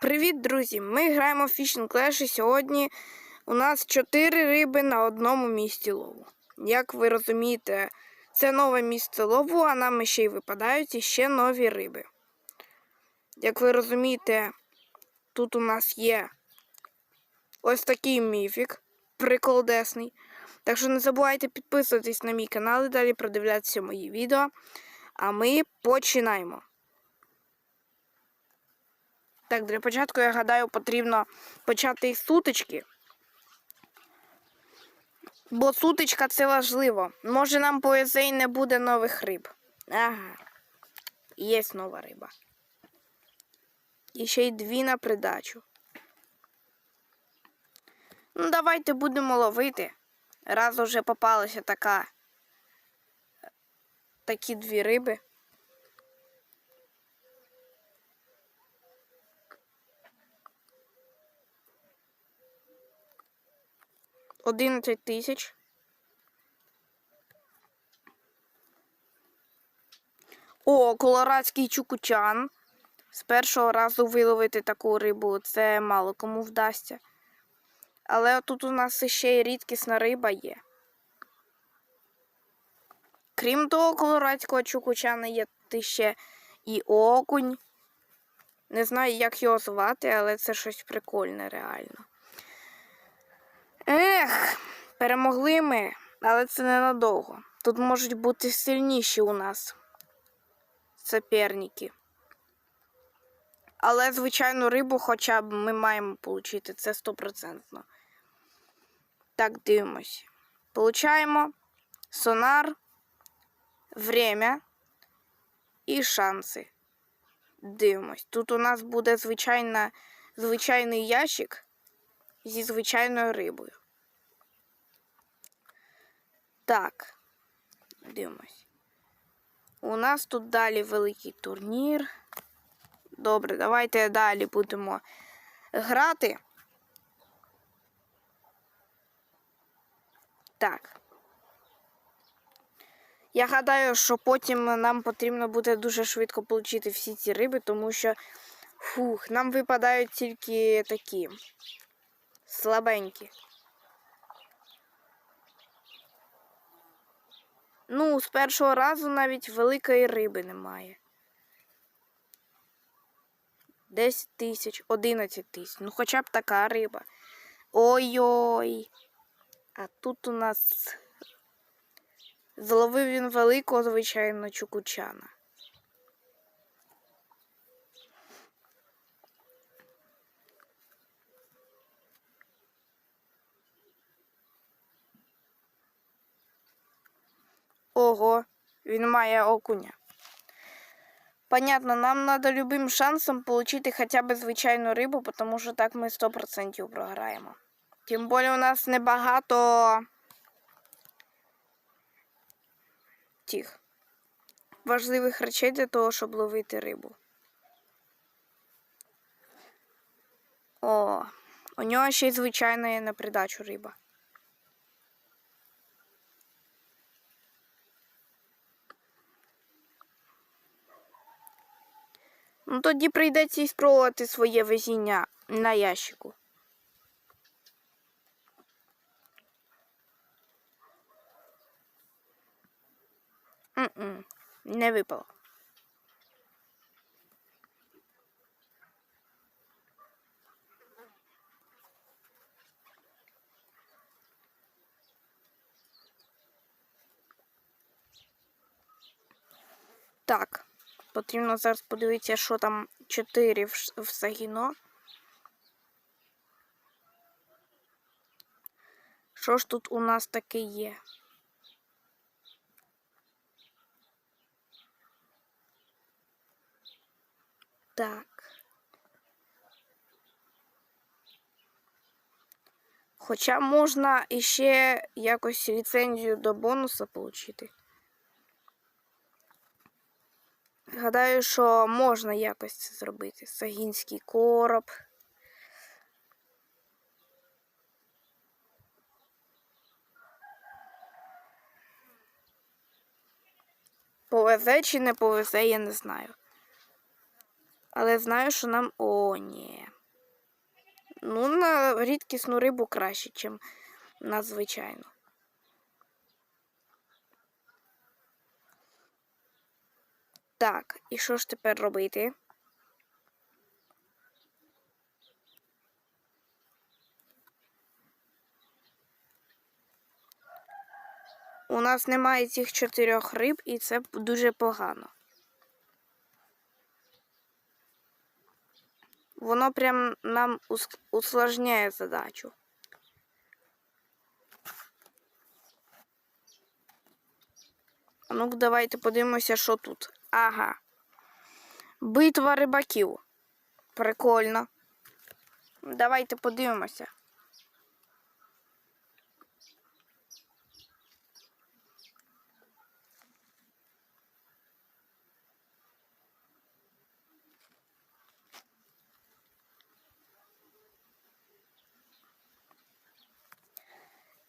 Привіт, друзі! Ми граємо в Fishing Clash і сьогодні у нас 4 риби на одному місці лову. Як ви розумієте, це нове місце лову, а нам ще й випадають іще нові риби. Як ви розумієте, тут у нас є ось такий міфік, приколдесний. Так що не забувайте підписуватись на мій канал і далі продивлятися мої відео. А ми починаємо. Так, для початку, я гадаю, потрібно почати із сутички. Бо сутичка це важливо. Може нам повезе і не буде нових риб. Ага. Є нова риба. І ще й дві на придачу. Ну, давайте будемо ловити. Раз уже попалася така. Такі дві риби. Одинадцять тисяч. О, колорадський чукучан. З першого разу виловити таку рибу це мало кому вдасться. Але тут у нас ще й рідкісна риба є. Крім того, колорадського чукучана є ще і окунь. Не знаю, як його звати, але це щось прикольне реально. Ех, перемогли ми, але це ненадовго. Тут можуть бути сильніші у нас соперники. Але звичайну рибу хоча б ми маємо отримати, це стопроцентно. Так, дивимося. Получаємо сонар, время і шанси. Дивимось. Тут у нас буде звичайна, звичайний ящик зі звичайною рибою. Так, дивимось. У нас тут далі великий турнір. Добре, давайте далі будемо грати. Так. Я гадаю, що потім нам потрібно буде дуже швидко отримати всі ці риби, тому що фух, нам випадають тільки такі слабенькі. Ну, з першого разу навіть великої риби немає. 10 тисяч, 11 тисяч. Ну хоча б така риба. Ой-ой. А тут у нас зловив він великого, звичайно, чукучана. Ого, він має окуня. Понятно, нам надо любим шансом получить хотя бы звичайну рибу, тому що так ми 100% програємо. Тим більше у нас небагато тих важливих речей для того, щоб ловити рибу. О, у нього ще й звичайна на придачу риба. Ну, тоді прийдеться і спробувати своє везіння на ящику. Не випало. Так. Потрібно зараз подивитися, що там 4 в, Сагіно. Що ж тут у нас таке є? Так. Хоча можна іще якось ліцензію до бонуса отримати. Гадаю, що можна якось це зробити. Сагінський короб. Повезе чи не повезе, я не знаю. Але знаю, що нам. О, ні. Ну, на рідкісну рибу краще, ніж на звичайну. Так, і що ж тепер робити? У нас немає цих чотирьох риб, і це дуже погано. Воно прям нам усложняє задачу. А ну давайте подивимося, що тут. Ага. Битва рибаків. Прикольно. Давайте подивимося.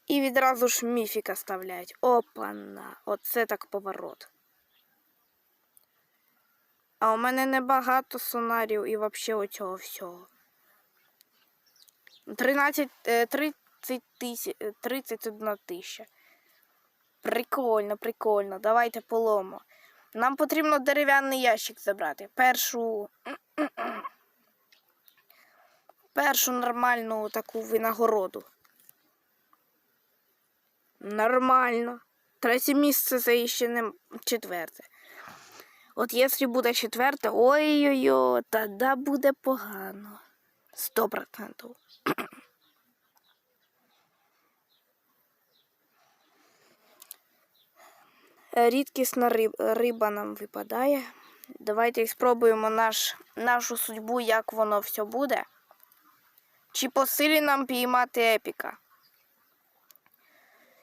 І відразу ж міфіка ставляють. Опана, оце так поворот. А у мене небагато сонарів і взагалі оцього всього. 13, е, 30 тисяч, 31 тисяча. Прикольно, прикольно. Давайте поломо. Нам потрібно дерев'яний ящик забрати. Першу. Першу нормальну таку винагороду. Нормально. Третє місце це ще не четверте. От якщо буде четверте, ой-ой-ой, тоді буде погано. Сто процентів. Рідкісна риб, риба нам випадає. Давайте спробуємо наш, нашу судьбу, як воно все буде. Чи по силі нам піймати епіка?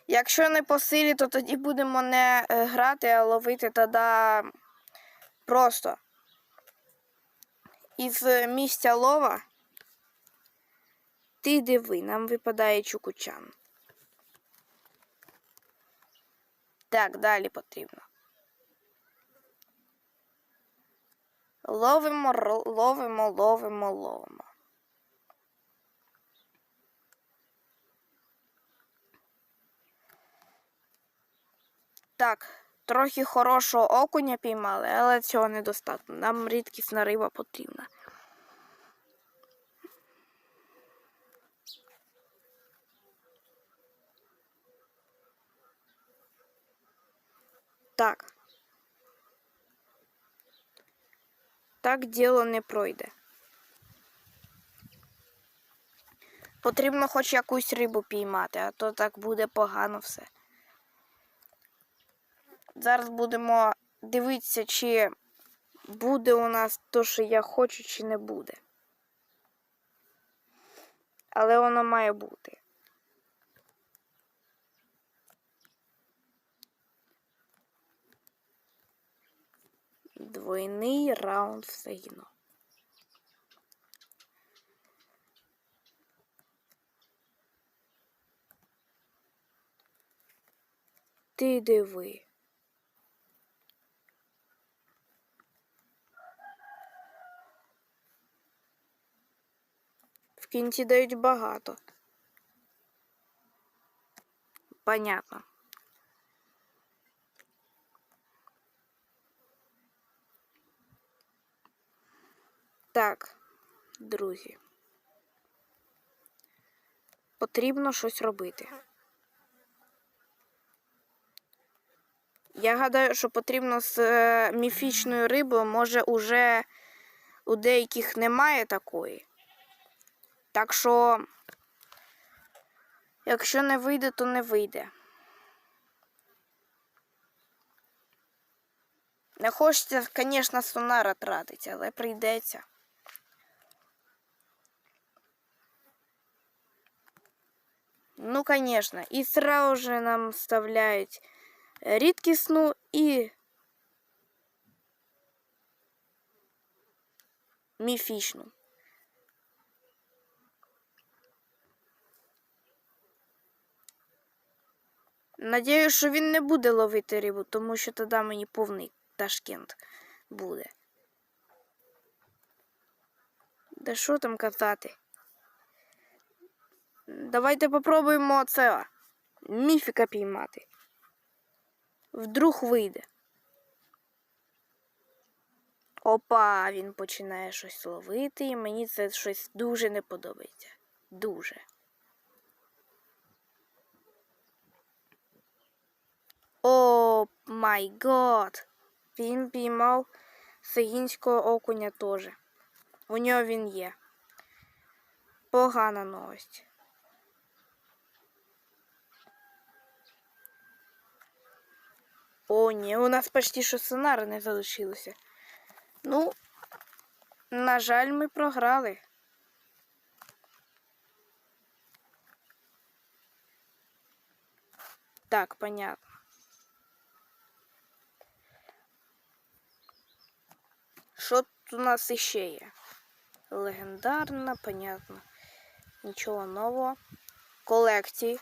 Якщо не по силі, то тоді будемо не е, грати, а ловити тоді просто із місця лова. Ти диви, нам випадає чукучан. Так, далі потрібно. Ловимо, ловимо, ловимо, ловимо. Так, трохи хорошого окуня піймали, але цього недостатньо. Нам рідкісна риба потрібна. Так. Так діло не пройде. Потрібно хоч якусь рибу піймати, а то так буде погано все. Зараз будемо дивитися, чи буде у нас то, що я хочу, чи не буде. Але воно має бути. Двойний раунд все гіно. Ти диви. Кінці дають багато. Понятно. Так, друзі. Потрібно щось робити. Я гадаю, що потрібно з е, міфічною рибою, може, уже у деяких немає такої. Так що, якщо не вийде, то не вийде. Не хочеться, звісно, сонара тратити, але прийдеться. Ну, конечно. И сразу же нам вставляють рідкісну і міфічну. Надіюсь, що він не буде ловити рибу, тому що тоді мені повний Ташкент буде. Да що там казати? Давайте попробуємо це міфіка піймати. Вдруг вийде. Опа, він починає щось ловити, і мені це щось дуже не подобається. Дуже. О май гот! Він піймав сигінського окуня теж. У нього він є. Погана новость. О, ні, у нас почти що сценари не залишилося. Ну, на жаль, ми програли. Так, понятно. Що тут у нас іще є? Легендарна, понятно. Нічого нового. Колекції.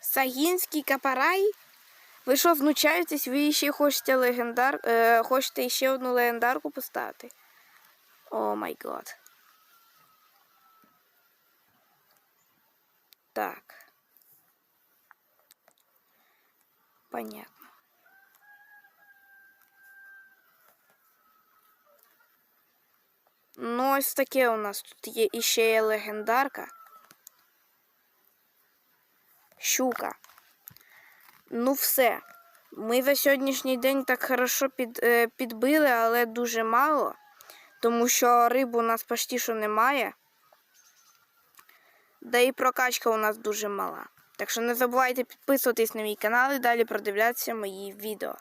Сагінський капарай? Ви що, знущаєтесь? Ви ще хочете легендар... Е, хочете ще одну легендарку поставити? О май гад. Так. Понятно. Ну, ось таке у нас тут є іще є легендарка. Щука. Ну, все. Ми за сьогоднішній день так хорошо під, е, підбили, але дуже мало. Тому що рибу у нас почти що немає. Да і прокачка у нас дуже мала. Так що не забувайте підписуватись на мій канал і далі продивлятися мої відео.